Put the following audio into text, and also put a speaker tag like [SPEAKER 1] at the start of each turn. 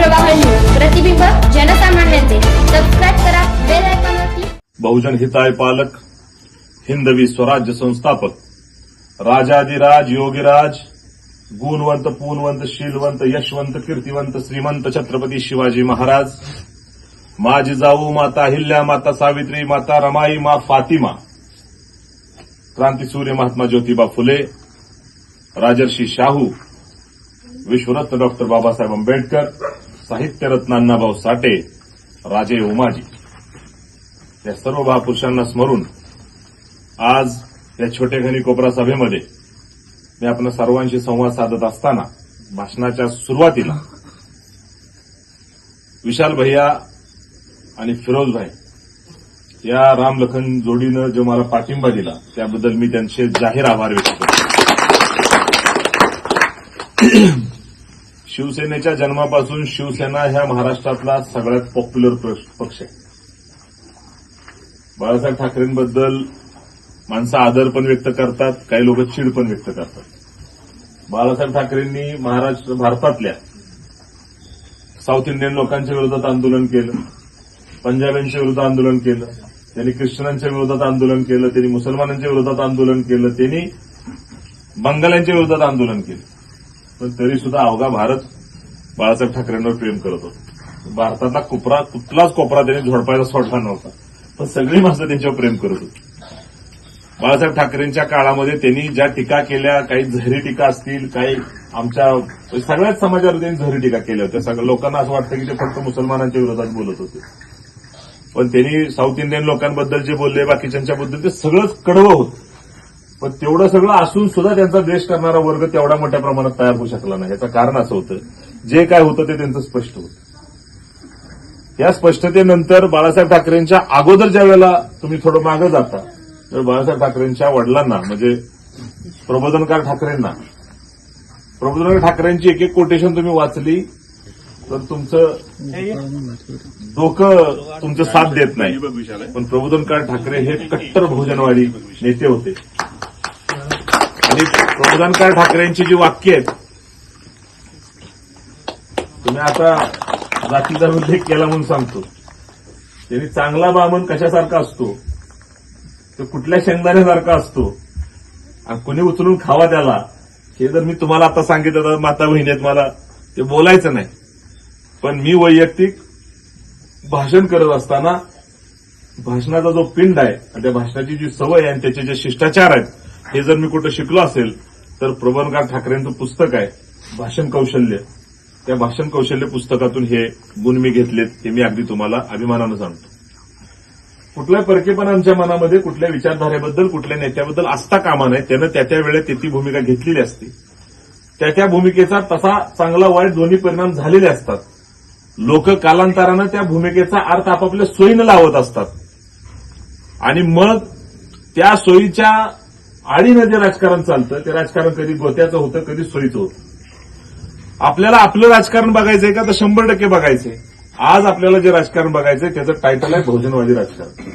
[SPEAKER 1] प्रवाह न्यूज प्रतिबिंब जनसामान्यांचे. सबस्क्राईब करा बेल
[SPEAKER 2] बहुजन हिताय पालक हिंदवी स्वराज्य संस्थापक राजाधिराज योगीराज गुणवंत पूनवंत शीलवंत यशवंत कीर्तिवंत श्रीमंत छत्रपती शिवाजी महाराज मा जिजाऊ माता हिल्या माता सावित्री माता रमाई मा फातिमा क्रांतीसूर्य महात्मा ज्योतिबा फुले राजर्षी शाहू विश्वरत्न डॉक्टर बाबासाहेब आंबेडकर साहित्यरत्न अण्णाभाऊ साठे राजे उमाजी या सर्व महापुरुषांना स्मरून आज या छोटेखानी कोपरा सभेमध्ये मी आपण सर्वांशी संवाद साधत असताना भाषणाच्या सुरुवातीला विशाल भैया आणि फिरोज भाई या रामलखन जोडीनं जो मला पाठिंबा दिला त्याबद्दल मी त्यांचे जाहीर आभार व्यक्त करतो. शिवसेनेच्या जन्मापासून शिवसेना ह्या महाराष्ट्रातला सगळ्यात पॉप्युलर पक्ष आहे. बाळासाहेब ठाकरेंबद्दल माणसं आदर पण व्यक्त करतात काही लोक चीड पण व्यक्त करतात. बाळासाहेब ठाकरेंनी महाराष्ट्र भारतातल्या साऊथ इंडियन लोकांच्या विरोधात आंदोलन केलं पंजाबींच्या विरोधात आंदोलन केलं त्यांनी ख्रिश्चनांच्या विरोधात आंदोलन केलं त्यांनी मुसलमानांच्या विरोधात आंदोलन केलं त्यांनी बंगाल्यांच्या विरोधात आंदोलन केलं. पण तरी सुद्धा अवघा भारत बाळासाहेब ठाकरेंवर प्रेम करत होता. भारतातला कुपरा कुठलाच कोपरा त्यांनी झोडपायला सोडला नव्हता. पण सगळी माणसं त्यांच्यावर प्रेम करत होती. बाळासाहेब ठाकरेंच्या काळामध्ये त्यांनी ज्या टीका केल्या काही झहरी टीका असतील काही आमच्या सगळ्याच समाजावर त्यांनी झहरी टीका केल्या होत्या. सगळ्या लोकांना असं वाटतं की ते फक्त मुसलमानांच्या विरोधात बोलत होते. पण त्यांनी साऊथ इंडियन लोकांबद्दल जे बोलले बाकीच्यांच्याबद्दल ते सगळंच कडवं होतं. पण तेवढं सगळं असून सुद्धा त्यांचा द्वेष करणारा वर्ग तेवढ्या मोठ्या प्रमाणात तयार होऊ शकला नाही. याचं कारण असं होतं जे काय होतं ते त्यांचं स्पष्ट होतं. या स्पष्टतेनंतर बाळासाहेब ठाकरेंच्या अगोदर ज्या वेळेला तुम्ही थोडं मागं जाता तर बाळासाहेब ठाकरेंच्या वडिलांना म्हणजे प्रबोधनकार ठाकरेंना प्रबोधनकार ठाकरेंची एक एक कोटेशन तुम्ही वाचली तर तुमचं डोकं तुमचं साथ देत नाही. पण प्रबोधनकार ठाकरे हे कट्टर भोजनवाडी नेते होते. आणि प्रबोधनकार ठाकरेंची जी वाक्य आहेत तुम्ही आता जातीचा उल्लेख केला म्हणून सांगतो. त्यांनी चांगला बामण कशासारखा असतो तो कुठल्या शेंगदाण्यासारखा असतो आणि कुणी उचलून खावा त्याला हे जर मी तुम्हाला आता सांगितलं तर माता बहिणीत मला ते बोलायचं नाही. पण मी वैयक्तिक भाषण करत असताना भाषणाचा जो पिंड आहे आणि त्या भाषणाची जी सवय आहे आणि त्याचे जे शिष्टाचार आहेत हे जर मी कुठं शिकलो असेल तर प्रबणकार ठाकरेंचं पुस्तक आहे भाषण कौशल्य. त्या भाषण कौशल्य पुस्तकातून हे गुण मी घेतलेत हे मी अगदी तुम्हाला अभिमानानं सांगतो. कुठल्या परकेपणांच्या मनामध्ये कुठल्या विचारधारेबद्दल कुठल्या नेत्याबद्दल असता कामा नये त्यानं त्या त्या वेळेत ती भूमिका घेतलेली असते. त्या त्या भूमिकेचा तसा चांगला वाईट दोन्ही परिणाम झालेले असतात. लोक कालांतरानं त्या भूमिकेचा अर्थ आपापल्या सोयीनं लावत असतात. आणि मग त्या सोयीच्या आडीनं जे राजकारण चालतं ते राजकारण कधी गोत्याचं होतं कधी सोयीचं होतं. आपल्याला आपलं राजकारण बघायचंय का तर शंभर टक्के बघायचंय. आज आपल्याला जे राजकारण बघायचंय त्याचं टायटल आहे बहुजनवादी राजकारण.